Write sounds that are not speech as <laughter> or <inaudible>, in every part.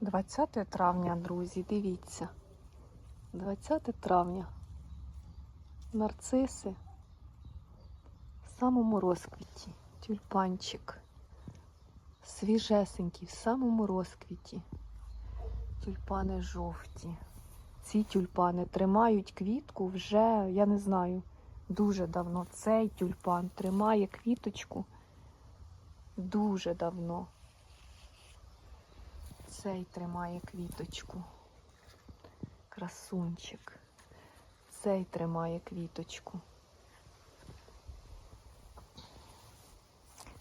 20 травня, друзі, дивіться. 20 травня. Нарциси в самому розквіті. Тюльпанчик. Свіжесенький, в самому розквіті. Тюльпани жовті. Ці тюльпани тримають квітку вже, я не знаю, дуже давно. Цей тюльпан тримає квіточку дуже давно. Цей тримає квіточку. Красунчик. Цей тримає квіточку.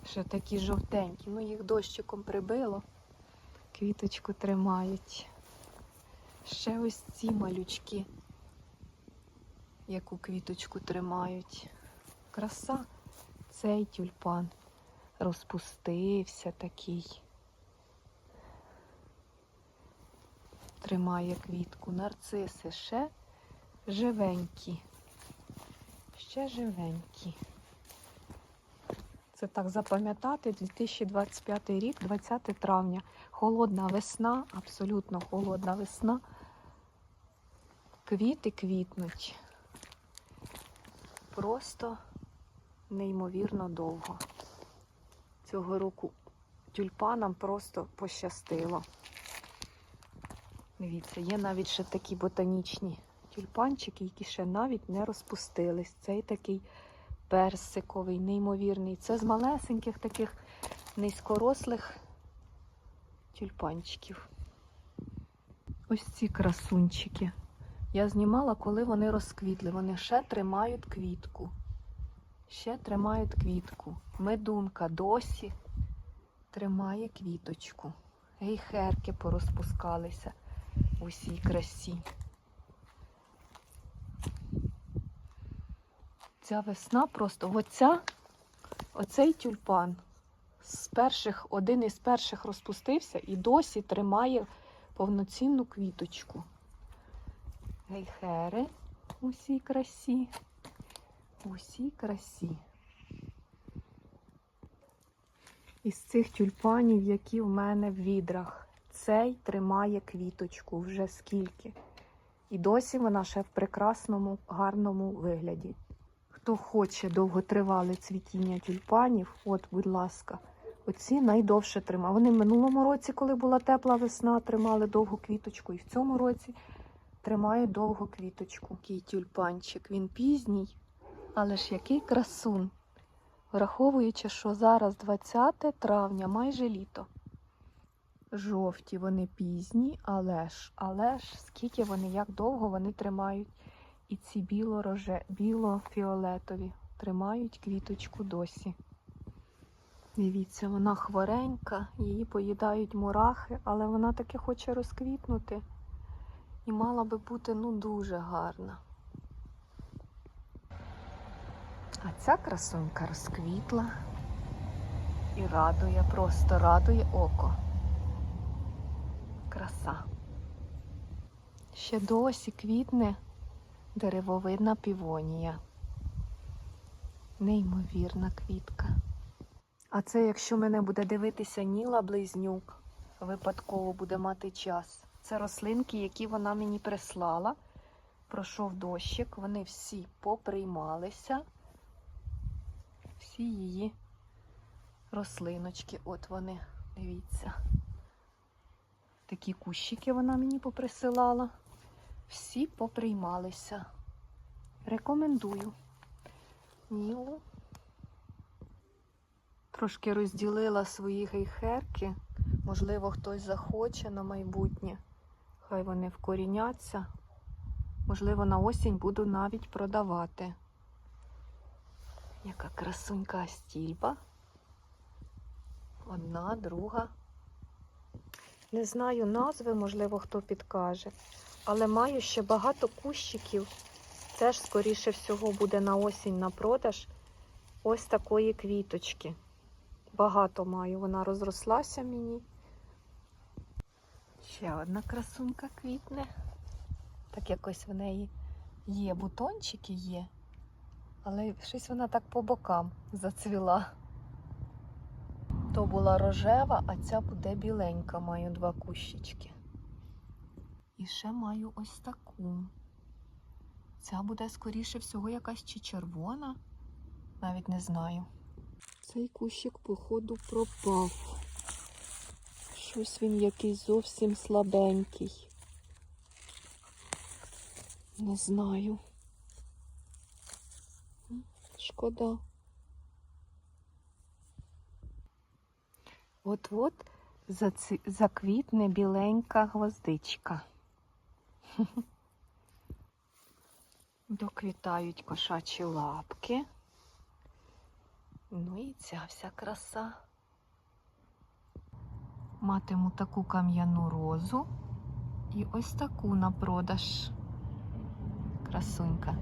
Ще такі жовтенькі. Ну, їх дощиком прибило. Квіточку тримають. Ще ось ці малючки, яку квіточку тримають. Краса. Цей тюльпан розпустився такий. Тримає квітку. Нарциси ще живенькі. Ще живенькі. Це так запам'ятати 2025 рік, 20 травня. Холодна весна, абсолютно холодна весна. Квіти квітнуть. Просто неймовірно довго. Цього року тюльпанам просто пощастило. Дивіться, є навіть ще такі ботанічні тюльпанчики, які ще навіть не розпустились. Цей такий персиковий, неймовірний. Це з малесеньких таких низькорослих тюльпанчиків. Ось ці красунчики. Я знімала, коли вони розквітли. Вони ще тримають квітку. Ще тримають квітку. Медунка досі тримає квіточку. Гейхерки порозпускалися у всій красі. Ця весна просто оця, оцей тюльпан з перших, один із перших розпустився і досі тримає повноцінну квіточку. Гейхери у всій красі. У всій красі. Із цих тюльпанів, які в мене в відрах, цей тримає квіточку вже скільки. І досі вона ще в прекрасному, гарному вигляді. Хто хоче довготривале цвітіння тюльпанів, от, будь ласка, оці найдовше тримали. Вони в минулому році, коли була тепла весна, тримали довгу квіточку, і в цьому році тримає довгу квіточку. Такий тюльпанчик, він пізній, але ж який красун. Враховуючи, що зараз 20 травня, майже літо. Жовті вони пізні, але ж, але ж, скільки вони, як довго вони тримають. І ці біло-роже, біло-фіолетові тримають квіточку досі. Дивіться, вона хворенька, її поїдають мурахи, але вона таки хоче розквітнути і мала би бути ну дуже гарна. А ця красунька розквітла і радує, просто радує око. Краса. Ще досі квітне деревовидна півонія. Неймовірна квітка. А це, якщо мене буде дивитися Ніла Близнюк, випадково буде мати час. Це рослинки, які вона мені прислала. Пройшов дощик, вони всі поприймалися. Всі її рослиночки. От вони, дивіться. Такі кущики вона мені поприсилала. Всі поприймалися. Рекомендую. Нілу. Трошки розділила свої гейхерки. Можливо, хтось захоче на майбутнє. Хай вони вкоріняться. Можливо, на осінь буду навіть продавати. Яка красунька стільба. Одна, друга. Не знаю назви, можливо, хто підкаже. Але маю ще багато кущиків. Теж, скоріше всього, буде на осінь на продаж. Ось такої квіточки. Багато маю. Вона розрослася мені. Ще одна красунка квітне. Так якось в неї є бутончики є. Але щось вона так по бокам зацвіла. То була рожева, а ця буде біленька. Маю два кущички. І ще маю ось таку. Ця буде, скоріше всього, якась чи червона. Навіть не знаю. Цей кущик, походу, пропав. Щось він якийсь зовсім слабенький. Не знаю. Шкода. От-от заквітне біленька гвоздичка. <laughs> Доквітають кошачі лапки. Ну і ця вся краса. Матиму таку кам'яну розу і ось таку на продаж. Красунька.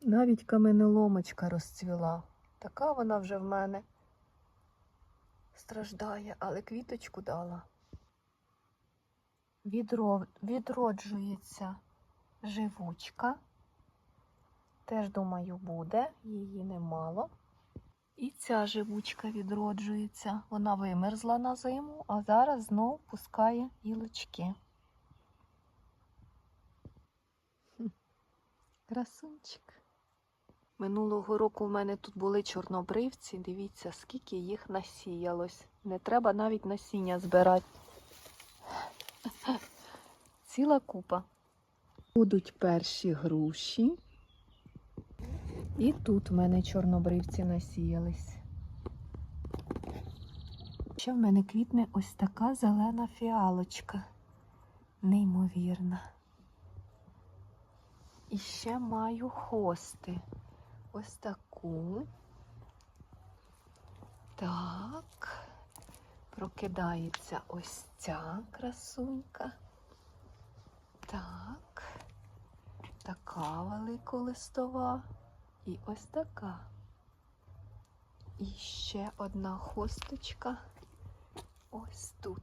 Навіть каменоломочка розцвіла. Така вона вже в мене страждає, але квіточку дала. Відро... Відроджується живучка. Теж, думаю, буде, її немало. І ця живучка відроджується. Вона вимерзла на зиму, а зараз знов пускає гілочки. Красунчик. Минулого року в мене тут були чорнобривці. Дивіться, скільки їх насіялось. Не треба навіть насіння збирати. <laughs> Ціла купа. Будуть перші груші. І тут в мене чорнобривці насіялись. Ще в мене квітне ось така зелена фіалочка. Неймовірна. І ще маю хости. Ось таку. Так. Прокидається ось ця красунька. Так. Така великолистова. І ось така. І ще одна хосточка ось тут.